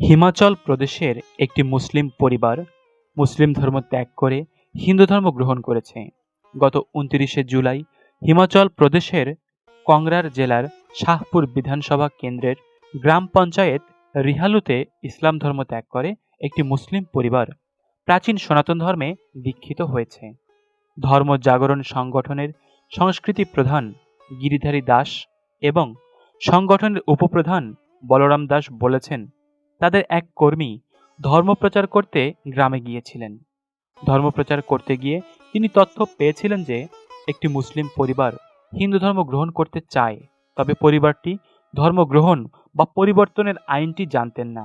হিমাচল প্রদেশের একটি মুসলিম পরিবার মুসলিম ধর্ম ত্যাগ করে হিন্দু ধর্ম গ্রহণ করেছে। গত উনত্রিশে জুলাই হিমাচল প্রদেশের কংরার জেলার শাহপুর বিধানসভা কেন্দ্রের গ্রাম পঞ্চায়েত রিহালুতে ইসলাম ধর্ম ত্যাগ করে একটি মুসলিম পরিবার প্রাচীন সনাতন ধর্মে দীক্ষিত হয়েছে। ধর্ম জাগরণ সংগঠনের সংস্কৃতি প্রধান গিরিধারী দাস এবং সংগঠনের উপপ্রধান বলরাম দাস বলেছেন তাদের এক কর্মী ধর্মপ্রচার করতে গ্রামে গিয়েছিলেন। ধর্মপ্রচার করতে গিয়ে তিনি তথ্য পেয়েছিলেন যে একটি মুসলিম পরিবার হিন্দু ধর্ম গ্রহণ করতে চায়, তবে পরিবারটি ধর্ম গ্রহণ বা পরিবর্তনের আইনটি জানতেন না।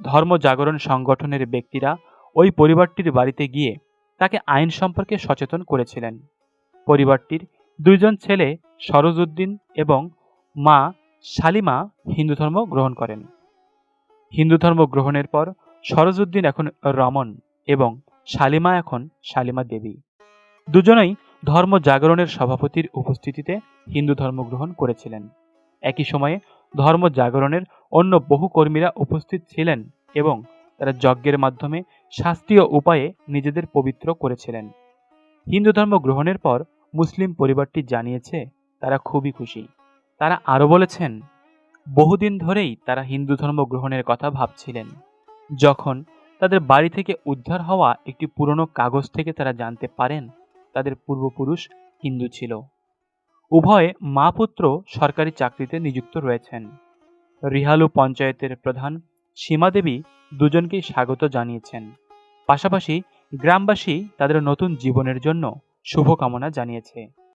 ধর্ম জাগরণ সংগঠনের ব্যক্তিরা ওই পরিবারটির বাড়িতে গিয়ে তাকে আইন সম্পর্কে সচেতন করেছিলেন। পরিবারটির দুইজন ছেলে সরোজউদ্দিন এবং মা শালিমা হিন্দু ধর্ম গ্রহণ করেন। হিন্দু ধর্ম গ্রহণের পর সরোজউদ্দিন এখন রমন এবং শালিমা এখন শালিমা দেবী। দুজনেই ধর্ম জাগরণের সভাপতির উপস্থিতিতে হিন্দু ধর্ম গ্রহণ করেছিলেন। একই সময়ে ধর্ম জাগরণের অন্য বহু কর্মীরা উপস্থিত ছিলেন এবং তারা যজ্ঞের মাধ্যমে শাস্ত্রীয় উপায়ে নিজেদের পবিত্র করেছিলেন। হিন্দু ধর্ম গ্রহণের পর মুসলিম পরিবারটি জানিয়েছে, তারা খুবই খুশি। তারা আরও বলেছেন বহুদিন ধরেই তারা হিন্দু ধর্ম গ্রহণের কথা ভাবছিলেন। যখন তাদের বাড়ি থেকে উদ্ধার হওয়া একটি পুরনো কাগজ থেকে তারা জানতে পারেন, তাদের পূর্বপুরুষ হিন্দু ছিল। উভয়ে মা পুত্র সরকারি চাকরিতে নিযুক্ত রয়েছেন। রিহালু পঞ্চায়েতের প্রধান সীমা দেবী দুজনকেই স্বাগত জানিয়েছেন। পাশাপাশি গ্রামবাসী তাদের নতুন জীবনের জন্য শুভকামনা জানিয়েছে।